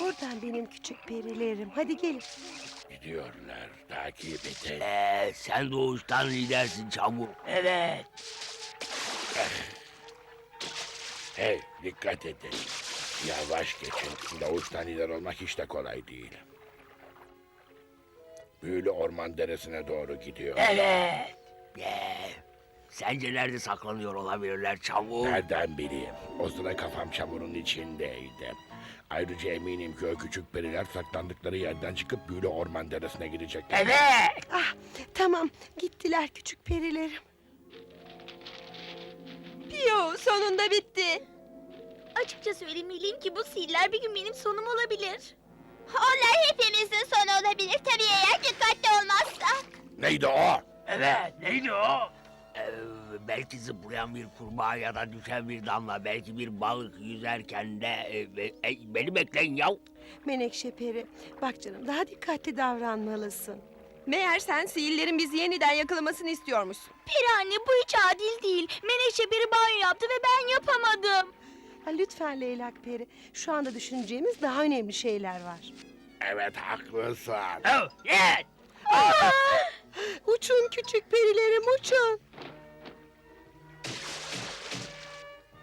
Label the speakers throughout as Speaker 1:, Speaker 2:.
Speaker 1: Buradan benim küçük perilerim. Hadi gelin.
Speaker 2: Gidiyorlar. Takip edin.
Speaker 3: Ee, sen doğuştan lidersin çamur. Evet.
Speaker 2: Hey dikkat edin. Yavaş geçin. Doğuştan lider olmak hiç de kolay değil. Büyülü orman deresine doğru gidiyor.
Speaker 3: Evet. Ee, sence nerede saklanıyor olabilirler çamur?
Speaker 2: Nereden bileyim? O sıra kafam çamurun içindeydi. Ayrıca eminim ki o küçük periler saklandıkları yerden çıkıp büyülü orman deresine gidecekler.
Speaker 3: Evet.
Speaker 1: Ah, tamam. Gittiler küçük perilerim.
Speaker 4: Piyo sonunda bitti.
Speaker 5: Açıkça söylemeliyim ki bu sihirler bir gün benim sonum olabilir. Onlar hepimizin sonu olabilir tabii eğer dikkatli olmazsak.
Speaker 2: Neydi o?
Speaker 3: Evet. Neydi o? Ee, belki zıplayan bir kurbağa ya da düşen bir damla. Belki bir balık yüzerken de... e, e, e, beni bekleyin yav.
Speaker 1: Menekşe peri. Bak canım daha dikkatli davranmalısın.
Speaker 4: Meğer sen sihirlerin bizi yeniden yakalamasını istiyormuşsun.
Speaker 5: Peri anne bu hiç adil değil. Menekşe biri banyo yaptı ve ben yapamadım.
Speaker 1: Ha, lütfen Leylak peri. Şu anda düşüneceğimiz daha önemli şeyler var.
Speaker 2: Evet haklısın.
Speaker 3: Oh, evet.
Speaker 1: Uçun küçük perilerim uçun.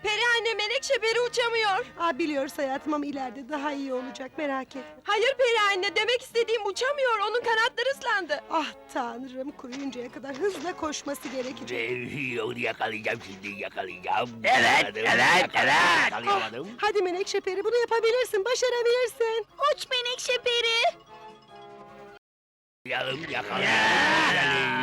Speaker 4: Peri anne menekşe peri uçamıyor.
Speaker 1: Aa, biliyoruz hayatım ama ileride daha iyi olacak merak etme.
Speaker 4: Hayır peri anne demek istediğim uçamıyor. Onun kanatları ıslandı.
Speaker 1: Ah tanrım kuruyuncaya kadar hızla koşması gerekecek.
Speaker 3: Ee, Onu yakalayacağım şimdi yakalayacağım.
Speaker 6: Evet,
Speaker 3: Yakaladım,
Speaker 6: evet, evet.
Speaker 3: Yakalayamadım.
Speaker 1: Hadi Menekşe peri bunu yapabilirsin başarabilirsin.
Speaker 5: Uç Menekşe peri.
Speaker 3: Yakalayalım, yakalayalım.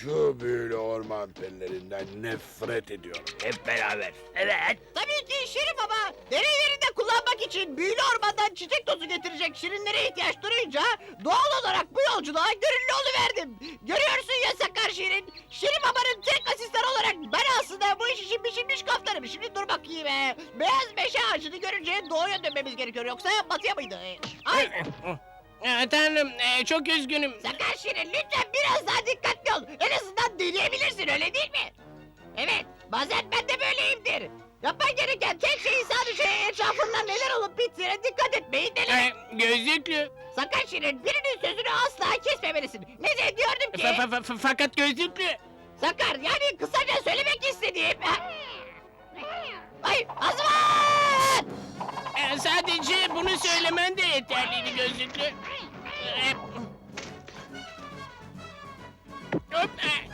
Speaker 2: Şu büyülü orman perilerinden nefret ediyorum.
Speaker 3: Hep beraber. Evet.
Speaker 6: Tabii ki Şirin Baba. Deneylerinde kullanmak için büyülü ormandan çiçek tozu getirecek şirinlere ihtiyaç duyunca doğal olarak bu yolculuğa gönüllü verdim. Görüyorsun ya Sakar Şirin. Şirin Baba'nın tek asistan olarak ben aslında bu iş için biçilmiş kaftanım. Şimdi dur bakayım. Ee, beyaz meşe ağacını görünce doğuya dönmemiz gerekiyor yoksa batıya mıydı? Ay
Speaker 7: Ee, tanrım ee, çok üzgünüm.
Speaker 6: Sakar Şirin lütfen biraz daha deneyebilirsin öyle değil mi? Evet bazen ben de böyleyimdir. Yapman gereken tek şey sadece etrafında neler olup bittiğine dikkat etmeyi dene.
Speaker 7: Ee, gözlüklü.
Speaker 6: Sakar Şirin birinin sözünü asla kesmemelisin. Ne diyordum ki?
Speaker 7: Fa- fa- fa- fa- fakat gözlüklü.
Speaker 6: Sakar yani kısaca söylemek istediğim... Ay Azman!
Speaker 7: Ee, sadece bunu söylemen de yeterliydi gözlüklü. Ee, hop, ee.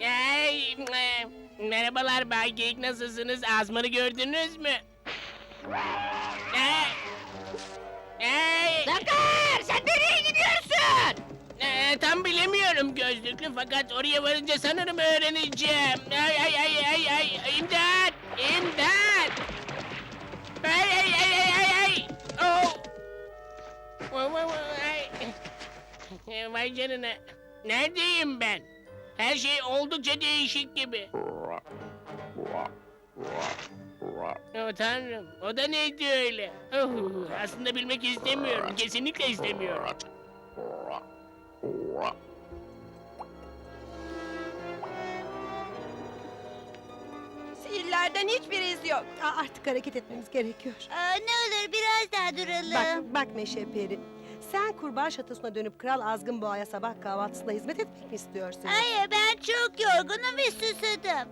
Speaker 7: Ee, merhabalar Bay Geyik nasılsınız? Azman'ı gördünüz mü? Ee, Ay!
Speaker 6: Sakar sen nereye gidiyorsun?
Speaker 7: Ee, tam bilemiyorum gözlüklü fakat oraya varınca sanırım öğreneceğim. Ay ay ay ay ay imdat! İmdat! Ay! Vay canına! Neredeyim ben? Her şey oldukça değişik gibi. Oh tanrım, o da neydi öyle? Oh, aslında bilmek istemiyorum, kesinlikle istemiyorum.
Speaker 4: Sihirlerden hiçbir iz yok.
Speaker 1: Aa, artık hareket etmemiz gerekiyor.
Speaker 5: Aa, ne olur biraz daha duralım.
Speaker 1: Bak, bak Meşe peri. Sen kurbağa şatosuna dönüp Kral Azgın Boğa'ya sabah kahvaltısında hizmet etmek mi istiyorsun?
Speaker 5: Hayır ben çok yorgunum ve susadım.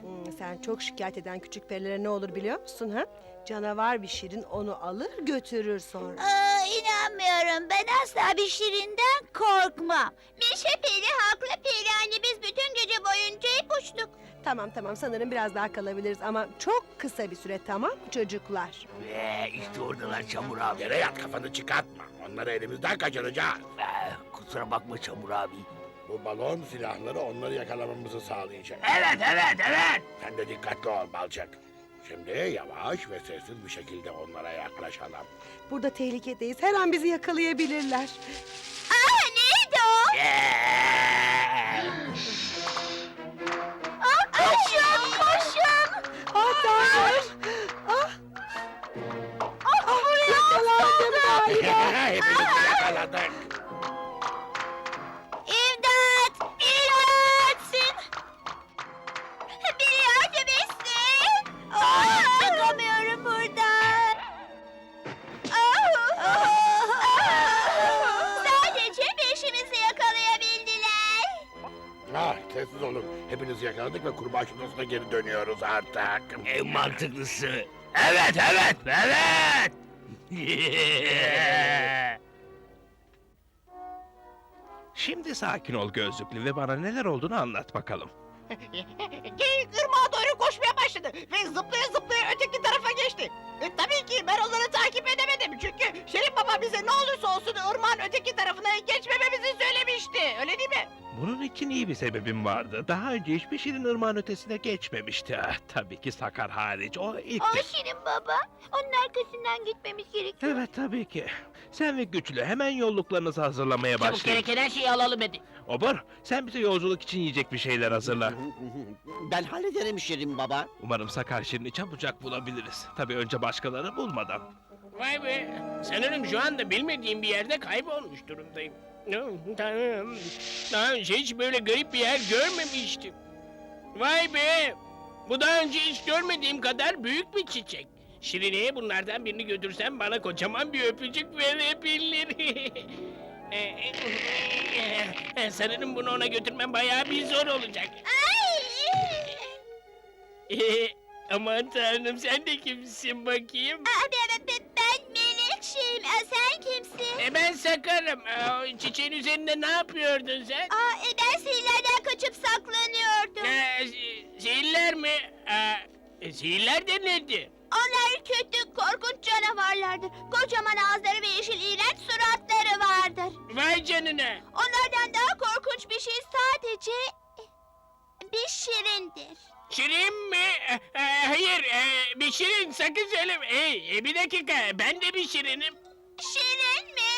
Speaker 1: Hmm, sen çok şikayet eden küçük perilere ne olur biliyor musun ha? Canavar bir şirin onu alır götürür sonra.
Speaker 5: Aa, inanmıyorum ben asla bir şirinden korkmam. Meşe peri haklı peri anne biz bütün gece boyunca hep uçtuk.
Speaker 1: Tamam tamam sanırım biraz daha kalabiliriz ama çok kısa bir süre tamam mı çocuklar?
Speaker 3: Ve işte oradalar Çamur abi.
Speaker 2: Yere yat kafanı çıkartma. Onları elimizden kaçıracağız.
Speaker 3: Ee, kusura bakma Çamur abi.
Speaker 2: Bu balon silahları onları yakalamamızı sağlayacak.
Speaker 3: Evet evet evet.
Speaker 2: Sen de dikkatli ol Balçak. Şimdi yavaş ve sessiz bir şekilde onlara yaklaşalım.
Speaker 1: Burada tehlikedeyiz. Her an bizi yakalayabilirler.
Speaker 5: Aa neydi o?
Speaker 3: Yeah! yakaladık. İmdat! İmdatsin! Biri yardım etsin!
Speaker 2: Ah! Çıkamıyorum buradan! Aa, Sadece peşimizi yakalayabildiler. Ah, sessiz olun. Hepinizi yakaladık ve kurbağa şurasına geri dönüyoruz artık.
Speaker 3: En mantıklısı. Evet, evet, evet.
Speaker 8: Şimdi sakin ol gözlüklü ve bana neler olduğunu anlat bakalım.
Speaker 6: Geyik ırmağa doğru koşmaya başladı ve zıplaya zıplaya öteki tarafa geçti. E, tabii ki ben onları takip edemedim çünkü Şerif Baba bize ne olursa
Speaker 8: için iyi bir sebebim vardı. Daha önce hiçbir şirin ırmağın ötesine geçmemişti. Ah, tabii ki Sakar hariç. O ilkti.
Speaker 5: Aa Şirin baba. Onun arkasından gitmemiz gerekiyor.
Speaker 8: Evet tabii ki. Sen ve Güçlü hemen yolluklarınızı hazırlamaya
Speaker 7: Çabuk
Speaker 8: başlayın.
Speaker 7: gereken her şeyi alalım hadi.
Speaker 8: Obur sen bize yolculuk için yiyecek bir şeyler hazırla.
Speaker 6: Ben hallederim Şirin Baba.
Speaker 8: Umarım Sakar Şirin'i çabucak bulabiliriz. Tabii önce başkalarını bulmadan.
Speaker 7: Vay be. Sanırım şu anda bilmediğim bir yerde kaybolmuş durumdayım. Tanrım. Daha önce hiç böyle garip bir yer görmemiştim. Vay be. Bu daha önce hiç görmediğim kadar büyük bir çiçek. Şirine'ye bunlardan birini götürsem bana kocaman bir öpücük verebilir. Eh, Sanırım bunu ona götürmem bayağı bir zor olacak. Aman tanrım sen de kimsin bakayım?
Speaker 5: Aa, ben, ben, Menekşe'yim. Aa, sen kimsin?
Speaker 7: E ben sakarım. Aa, çiçeğin üzerinde ne yapıyordun sen?
Speaker 5: Aa, e, ben sihirlerden kaçıp saklanıyordum.
Speaker 7: Ee, si- sihirler mi? Aa, e, sihirler de nedir?
Speaker 5: Onlar kötü, korkunç canavarlardır. Kocaman ağızları ve yeşil iğrenç suratları vardır.
Speaker 7: Vay canına.
Speaker 5: Onlardan daha korkunç bir şey sadece bir şirindir.
Speaker 7: Şirin mi? Ee, e, hayır, e, bir şirin sakın söyleme. Hey, e, bir dakika, ben de bir şirinim.
Speaker 5: Şirin mi?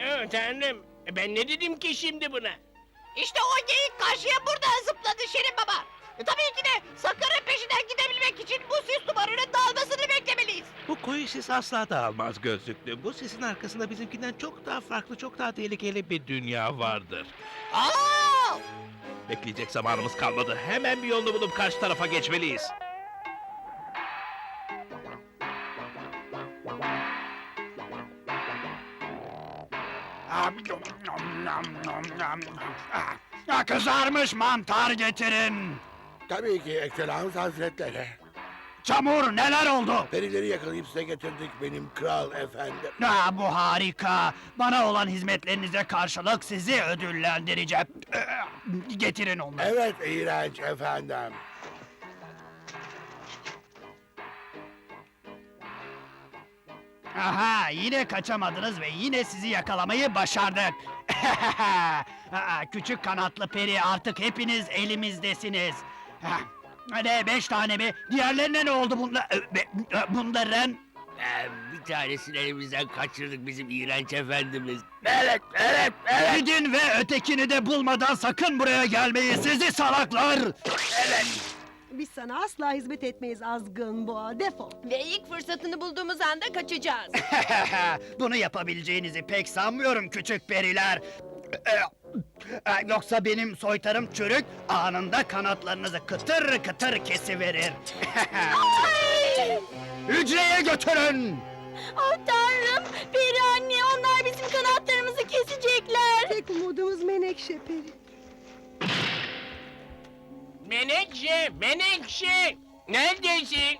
Speaker 5: Aa!
Speaker 7: Tanrım, ben ne dedim ki şimdi buna?
Speaker 6: İşte o geyik karşıya buradan zıpladı Şirin Baba. E, tabii ki de Sakar'ın peşinden gidebilmek için bu sis duvarının dağılmasını beklemeliyiz.
Speaker 8: Bu koyu sis asla dağılmaz gözlüklü. Bu sisin arkasında bizimkinden çok daha farklı, çok daha tehlikeli bir dünya vardır.
Speaker 6: Aa!
Speaker 8: Bekleyecek zamanımız kalmadı. Hemen bir yolunu bulup karşı tarafa geçmeliyiz.
Speaker 9: Ya kızarmış mantar getirin.
Speaker 2: Tabii ki Ekselans Hazretleri.
Speaker 9: Çamur neler oldu?
Speaker 2: Perileri yakalayıp size getirdik benim kral efendim.
Speaker 9: Ha, bu harika. Bana olan hizmetlerinize karşılık sizi ödüllendireceğim. Getirin onları.
Speaker 2: Evet iğrenç efendim.
Speaker 9: Aha yine kaçamadınız ve yine sizi yakalamayı başardık. Aa, Küçük kanatlı peri artık hepiniz elimizdesiniz. Ne beş tane mi? Diğerlerine ne oldu bunlar? Bunların?
Speaker 3: Ee, bir tanesini elimizden kaçırdık bizim iğrenç efendimiz. Evet, evet, evet.
Speaker 9: Gidin ve ötekini de bulmadan sakın buraya gelmeyin sizi salaklar!
Speaker 1: Biz sana asla hizmet etmeyiz azgın boğa. Defol.
Speaker 4: Ve ilk fırsatını bulduğumuz anda kaçacağız.
Speaker 9: Bunu yapabileceğinizi pek sanmıyorum küçük periler. Ee, Yoksa benim soytarım çürük anında kanatlarınızı kıtır kıtır kesiverir. Hücreye götürün!
Speaker 5: Oh tanrım! Peri anne onlar bizim kanatlarımızı kesecekler.
Speaker 1: Tek umudumuz menekşe peri.
Speaker 7: Menekşe, Menekşe! Neredesin?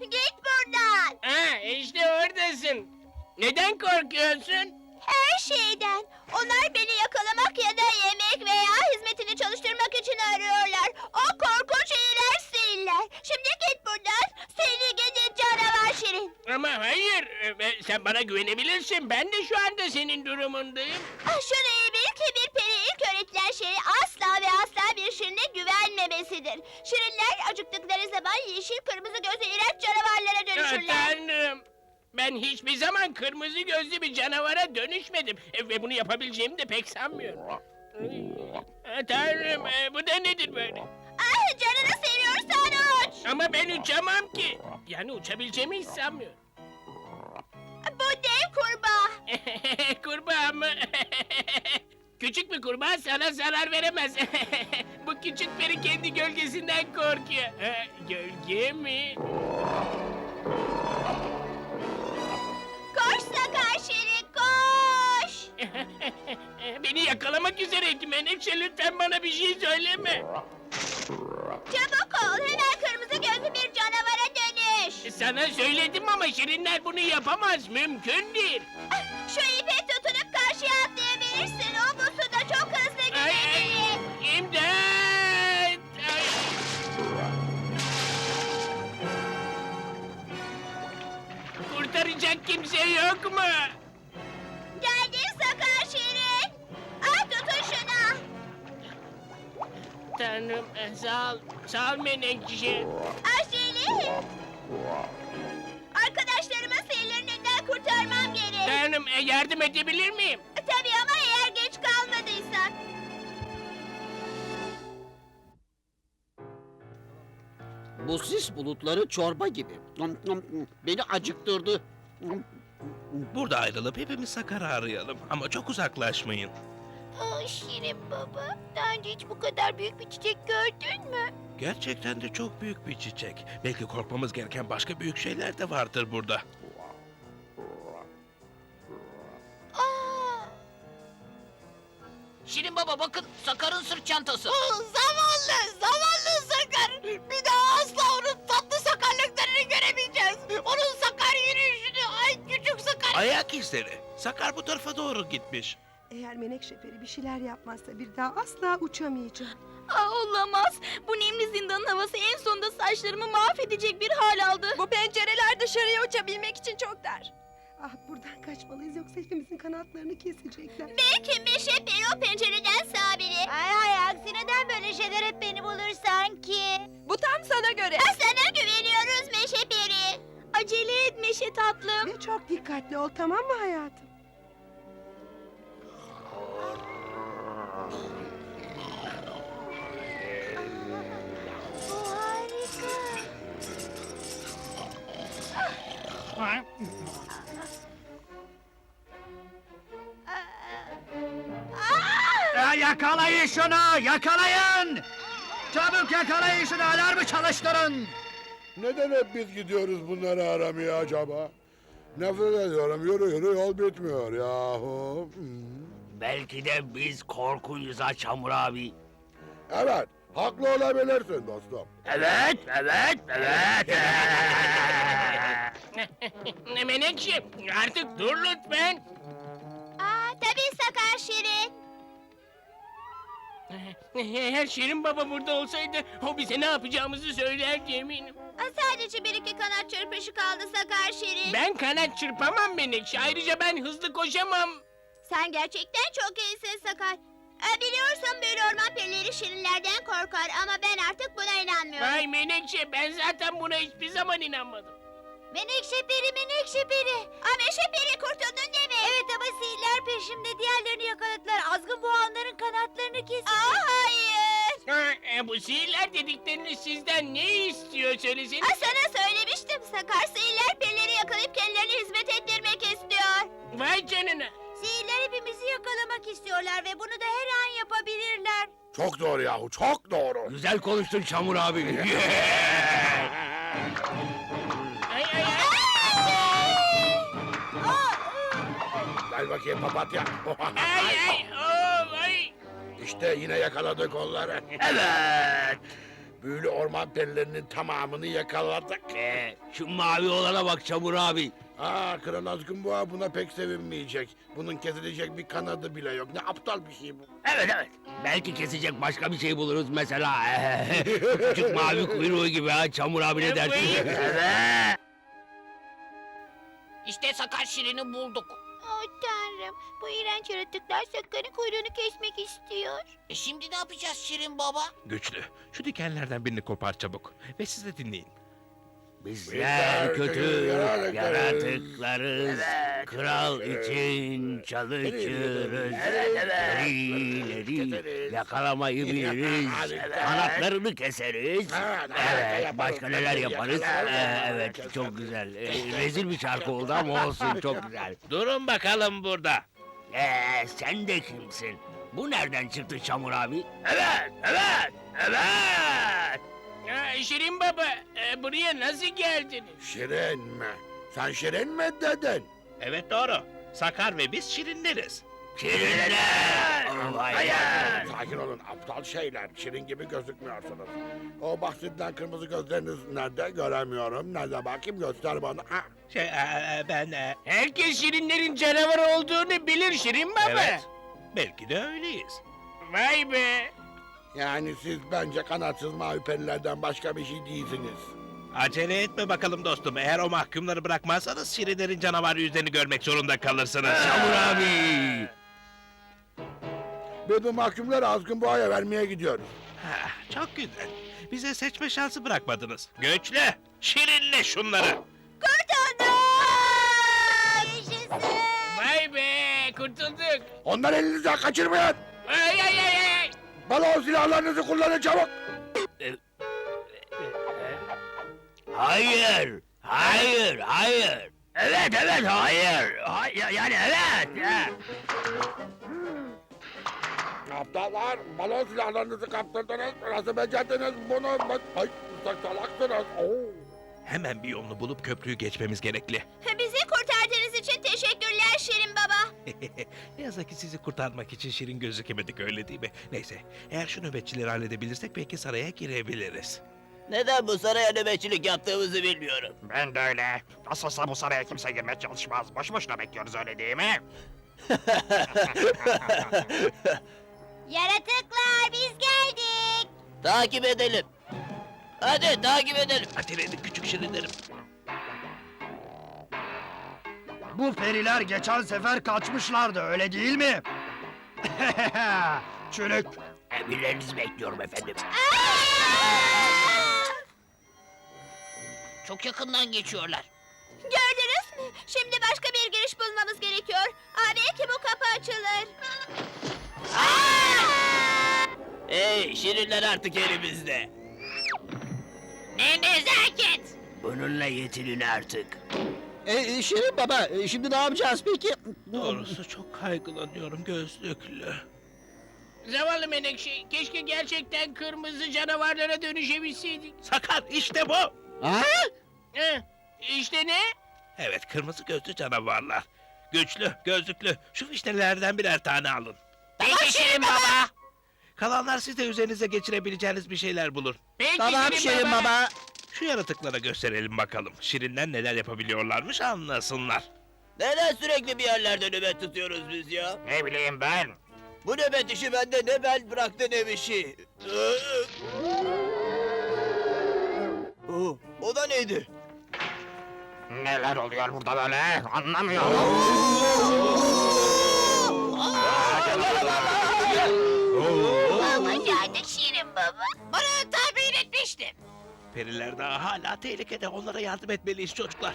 Speaker 5: Git buradan.
Speaker 7: Ha, işte oradasın. Neden korkuyorsun?
Speaker 5: Her şeyden. Onlar beni yakalamak ya da yemek veya hizmetini çalıştırmak için arıyorlar. O korkunç iğrenç sihirler. Şimdi git buradan. Seni canavar şirin.
Speaker 7: Ama hayır, e, e, sen bana güvenebilirsin. Ben de şu anda senin durumundayım.
Speaker 5: Ah, iyi bil ki bir peri ilk öğretilen şey asla ve asla bir şirine güvenmemesidir. Şirinler acıktıkları zaman yeşil kırmızı gözlü iğrenç canavarlara
Speaker 7: Ya
Speaker 5: dönüşürler.
Speaker 7: Tanrım! Ben hiçbir zaman kırmızı gözlü bir canavara dönüşmedim. E, ve bunu yapabileceğimi de pek sanmıyorum. Ha, Tanrım, e, bu da nedir böyle?
Speaker 5: Ah canını.
Speaker 7: Ama ben uçamam ki. Yani uçabileceğimi hiç sanmıyorum.
Speaker 5: Bu dev kurbağa.
Speaker 7: kurbağa mı? küçük bir kurbağa sana zarar veremez. Bu küçük peri kendi gölgesinden korkuyor. Ha, gölge mi?
Speaker 5: Koş sakar şirin koş.
Speaker 7: beni yakalamak üzereydi Menekşe lütfen bana bir şey söyleme.
Speaker 5: Çabuk ol hemen kırmızı gözlü bir canavara dönüş.
Speaker 7: Sana söyledim ama şirinler bunu yapamaz mümkün değil.
Speaker 5: Şu ipe tutunup karşıya atlayabilirsin. O bu suda çok hızlı
Speaker 7: Ay, ay,
Speaker 5: gidebilir.
Speaker 7: imdat! Ay. Kurtaracak kimse yok mu?
Speaker 5: Geldin sakar şirin. Al tutun şunu.
Speaker 7: Tanrım eh, sağ ol, sağ ol Menekşe.
Speaker 5: Aşili. Arkadaşlarıma sihirlerin elinden kurtarmam gerek.
Speaker 7: Tanrım eh, yardım edebilir miyim?
Speaker 5: Tabii ama eğer geç kalmadıysan.
Speaker 6: Bu sis bulutları çorba gibi. Beni acıktırdı.
Speaker 8: Burada ayrılıp hepimiz Sakar'ı arayalım. Ama çok uzaklaşmayın.
Speaker 5: Aa, Şirin baba, daha önce hiç bu kadar büyük bir çiçek gördün mü?
Speaker 8: Gerçekten de çok büyük bir çiçek. Belki korkmamız gereken başka büyük şeyler de vardır burada.
Speaker 5: Aa,
Speaker 6: Şirin baba bakın Sakar'ın sırt çantası.
Speaker 5: zavallı, zavallı sakar. Bir daha asla onun tatlı sakarlıklarını göremeyeceğiz. Onun sakar yürüyüşünü, ay küçük sakar.
Speaker 8: Ayak izleri. Sakar bu tarafa doğru gitmiş.
Speaker 1: Eğer Menekşe Peri bir şeyler yapmazsa bir daha asla uçamayacağım.
Speaker 4: Aa, olamaz. Bu nemli zindanın havası en sonunda saçlarımı mahvedecek bir hal aldı. Bu pencereler dışarıya uçabilmek için çok dar.
Speaker 1: Ah buradan kaçmalıyız yoksa hepimizin kanatlarını kesecekler.
Speaker 5: Belki Meşe Peri o pencereden sağ Ay ay aksi neden böyle şeyler hep beni bulur sanki?
Speaker 4: Bu tam sana göre.
Speaker 5: Sana güveniyoruz Meşe Peri.
Speaker 4: Acele et Meşe tatlım.
Speaker 1: Ve çok dikkatli ol tamam mı hayatım?
Speaker 9: Ya yakalayın şunu, yakalayın! Çabuk yakalayın şunu, alarmı çalıştırın!
Speaker 2: Neden hep biz gidiyoruz bunları aramaya acaba? Nefret ediyorum. Yürü yürü yol bitmiyor yahu.
Speaker 3: Belki de biz korkuyuz ha Çamur abi.
Speaker 2: Evet, haklı olabilirsin dostum.
Speaker 3: Evet, evet, evet.
Speaker 7: Menekşe artık dur lütfen.
Speaker 5: Aa, tabii sakar Şirin.
Speaker 7: Eğer Şirin Baba burada olsaydı o bize ne yapacağımızı söylerdi eminim.
Speaker 5: Aa, sadece bir iki kanat çırpışı kaldı sakar Şirin.
Speaker 7: Ben kanat çırpamam Menekşe. Ayrıca ben hızlı koşamam.
Speaker 5: Sen gerçekten çok iyisin sakar. Aa, biliyorsun böyle orman perileri şirinlerden korkar ama ben artık buna inanmıyorum.
Speaker 7: Vay Menekşe ben zaten buna hiçbir zaman inanmadım.
Speaker 5: Menekşe peri, menekşe peri. Aa, meşe peri kurtuldun değil mi? Evet ama sihirler peşimde diğerlerini yakaladılar. Azgın boğanların kanatlarını kesin. Aa hayır.
Speaker 7: Ha, e, bu sihirler dedikleriniz sizden ne istiyor söylesene.
Speaker 5: Aa, sana söylemiştim. Sakar sihirler perileri yakalayıp kendilerine hizmet ettirmek istiyor.
Speaker 7: Vay canına.
Speaker 5: Sihirler hepimizi yakalamak istiyorlar ve bunu da her an yapabilirler.
Speaker 2: Çok doğru yahu, çok doğru.
Speaker 3: Güzel konuştun Çamur abi.
Speaker 7: Ay ay.
Speaker 2: Gel bakayım papatya.
Speaker 7: Ay ay. Oh, ay.
Speaker 2: işte yine yakaladık onları.
Speaker 3: evet.
Speaker 2: Büyülü orman perilerinin tamamını yakaladık.
Speaker 3: Ee, şu mavi olana bak Çamur abi.
Speaker 2: Aa, Kral Azgın Boğa buna pek sevinmeyecek. Bunun kesilecek bir kanadı bile yok. Ne aptal bir şey bu.
Speaker 3: Evet evet. Belki kesecek başka bir şey buluruz mesela. Küçük mavi kuyruğu gibi ha Çamur abi ne dersin?
Speaker 7: Evet.
Speaker 3: evet.
Speaker 6: İşte Sakar Şirin'i bulduk.
Speaker 5: Oh tanrım. Bu iğrenç yaratıklar Sakar'ın kuyruğunu kesmek istiyor.
Speaker 6: E şimdi ne yapacağız Şirin baba?
Speaker 8: Güçlü. Şu dikenlerden birini kopar çabuk. Ve siz de dinleyin.
Speaker 3: Bizler kötü
Speaker 2: yaratıklarız.
Speaker 3: Kral için çalışırız. Derileri yakalamayı biliriz. Kanatlarını keseriz. Evet, başka neler yaparız? Ee, evet, çok güzel. Ee, rezil bir şarkı oldu ama olsun, çok güzel.
Speaker 8: Durun bakalım burada.
Speaker 3: Ee, sen de kimsin? Bu nereden çıktı Çamur abi? Evet, evet, evet.
Speaker 7: Ha, Şirin Baba e, buraya nasıl geldiniz?
Speaker 2: Şirin mi? Sen şirin mi dedin?
Speaker 8: Evet doğru. Sakar ve biz şirinleriz.
Speaker 3: Şirinler! Hayır.
Speaker 2: Sakin olun aptal şeyler. Şirin gibi gözükmüyorsunuz. O bahsedilen kırmızı gözleriniz nerede göremiyorum. Nerede bakayım göster bana. Ha.
Speaker 8: Şey, e, ben... e,
Speaker 7: Herkes şirinlerin canavar olduğunu bilir Şirin Baba.
Speaker 8: evet, belki de öyleyiz.
Speaker 7: Vay be.
Speaker 2: Yani siz bence kanatsız mavi perilerden başka bir şey değilsiniz.
Speaker 8: Acele etme bakalım dostum. Eğer o mahkumları bırakmazsanız şirinlerin canavar yüzlerini görmek zorunda kalırsınız.
Speaker 3: Çamur abi.
Speaker 2: Ve bu mahkumları azgın boğaya vermeye gidiyoruz.
Speaker 8: Ha, çok güzel. Bize seçme şansı bırakmadınız. Göçle, şirinle şunları.
Speaker 5: Kurtulduk!
Speaker 7: Vay be. Kurtulduk.
Speaker 2: Onları elinizden kaçırmayın.
Speaker 7: Ay.
Speaker 2: Balon silahlarınızı kullanın çabuk.
Speaker 3: Hayır. Hayır. Hayır. Evet evet hayır. Hayır yani evet.
Speaker 2: Aptallar balon silahlarınızı kaptırdınız. Nasıl becerdiniz bunu? Ben... Ay salaksınız. Oo.
Speaker 8: Hemen bir yolunu bulup köprüyü geçmemiz gerekli.
Speaker 5: Şirin Baba.
Speaker 8: ne yazık ki sizi kurtarmak için şirin gözükemedik öyle değil mi? Neyse, eğer şu nöbetçileri halledebilirsek belki saraya girebiliriz.
Speaker 3: Neden bu saraya nöbetçilik yaptığımızı bilmiyorum.
Speaker 9: Ben de öyle. Nasılsa bu saraya kimse girmeye çalışmaz. Boş boşuna bekliyoruz öyle değil mi?
Speaker 5: Yaratıklar biz geldik.
Speaker 3: takip edelim. Hadi takip edelim.
Speaker 8: Acele edin küçük şirinlerim.
Speaker 9: Bu periler geçen sefer kaçmışlardı öyle değil mi? Çürük.
Speaker 3: Emirlerinizi bekliyorum efendim. Çok yakından geçiyorlar.
Speaker 5: Gördünüz mü? Şimdi başka bir giriş bulmamız gerekiyor. Aa, belki bu kapı açılır.
Speaker 3: Hey şirinler artık elimizde.
Speaker 5: Ne nezaket.
Speaker 3: Bununla yetinin artık.
Speaker 6: E, Şirin Baba e, şimdi ne yapacağız peki?
Speaker 8: Doğrusu çok kaygılanıyorum gözlüklü.
Speaker 7: Zavallı Menekşe. Keşke gerçekten kırmızı canavarlara dönüşebilseydik.
Speaker 8: Sakar işte bu.
Speaker 6: Ha?
Speaker 7: Heh, İşte ne?
Speaker 8: Evet kırmızı gözlü canavarlar. Güçlü, gözlüklü. Şu fişnelerden birer tane alın.
Speaker 7: Peki Şirin Baba.
Speaker 8: Kalanlar siz de üzerinize geçirebileceğiniz bir şeyler bulur.
Speaker 7: Peki
Speaker 6: Tamam Şirin Baba.
Speaker 8: Şu yaratıklara gösterelim bakalım. Şirinler neler yapabiliyorlarmış anlasınlar.
Speaker 3: Neden sürekli bir yerlerde nöbet tutuyoruz biz ya?
Speaker 9: Ne bileyim ben.
Speaker 3: Bu nöbet işi bende ne bel bıraktı ne bir şey. Oh, o da neydi?
Speaker 9: Neler oluyor burada böyle anlamıyorum.
Speaker 5: Başardı Şirin Baba. Etmiştim.
Speaker 8: Periler daha hala tehlikede. Onlara yardım etmeliyiz çocuklar.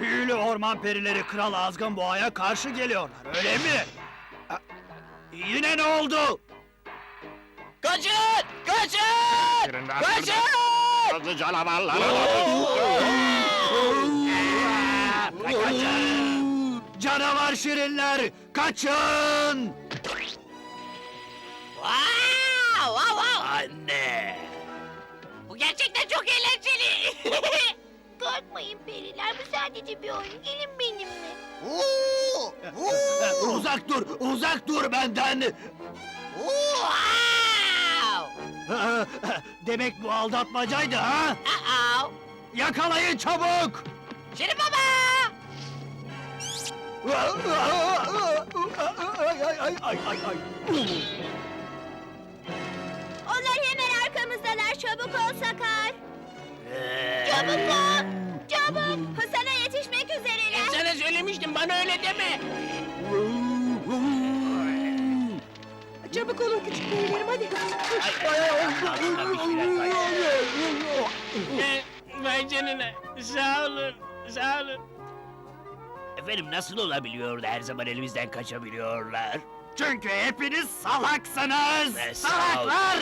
Speaker 9: Büyülü orman perileri Kral Azgın Boğa'ya karşı geliyorlar öyle mi? A- Yine ne oldu?
Speaker 3: Kaçın! Kaçın! Kaçın!
Speaker 9: Hızlı canavarlar. Canavar şirinler kaçın!
Speaker 5: Wow, wow, wow.
Speaker 3: Anne!
Speaker 5: Bu gerçekten çok eğlenceli. Korkmayın periler bu sadece bir oyun. Gelin benimle.
Speaker 9: Uzak dur, uzak dur benden!
Speaker 5: Wow.
Speaker 9: Demek bu aldatmacaydı ha?
Speaker 5: Uh-oh.
Speaker 9: Yakalayın çabuk!
Speaker 5: Şirin Baba.
Speaker 9: Ay ay ay ay
Speaker 5: arkamızdalar. Çabuk ol Sakar.
Speaker 3: Ee,
Speaker 5: Çabuk ol. Çabuk. Sana yetişmek üzereler.
Speaker 7: Sana söylemiştim bana öyle deme.
Speaker 1: Çabuk olun küçük beylerim hadi.
Speaker 7: Ee, Vay canına. Sağ olun. Sağ olun.
Speaker 3: Efendim nasıl olabiliyor da her zaman elimizden kaçabiliyorlar?
Speaker 9: Çünkü hepiniz salaksınız!
Speaker 3: Ve sağ ol.
Speaker 9: Salaklar!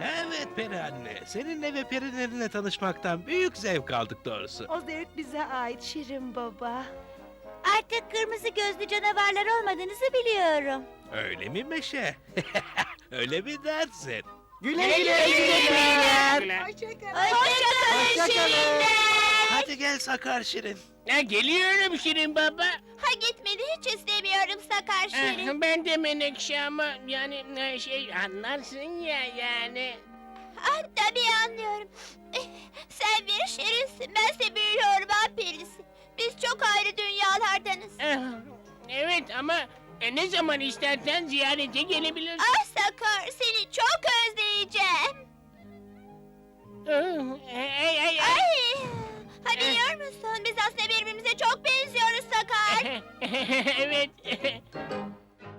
Speaker 8: Evet peri anne. Seninle ve perilerine tanışmaktan büyük zevk aldık doğrusu.
Speaker 1: O zevk bize ait Şirin Baba.
Speaker 5: Artık kırmızı gözlü canavarlar olmadığınızı biliyorum.
Speaker 8: Öyle mi Meşe? Öyle mi dersin?
Speaker 6: Güle güle güle güle.
Speaker 1: Hoşçakalın.
Speaker 5: Hoşçakalın Şirinler.
Speaker 8: Hadi gel Sakar Şirin.
Speaker 7: Ha, geliyorum Şirin Baba.
Speaker 5: Ha gitmeni hiç istemiyorum Sakar Şirin.
Speaker 7: Ah, ben de Menekşe ama yani e, şey anlarsın ya yani.
Speaker 5: Ah tabii anlıyorum. Eh, Sen bir şirinsin, bense büyülü orman perisi. Biz çok ayrı dünyalardanız.
Speaker 7: Ah, Evet ama e, ne zaman istersen ziyarete gelebilirsin.
Speaker 5: Ah Sakar, seni çok özleyeceğim.
Speaker 7: Ah, Ay, ay, ay.
Speaker 5: Ay, ha biliyor musun? Biz aslında birbirimize çok benziyoruz Sakar.
Speaker 7: evet.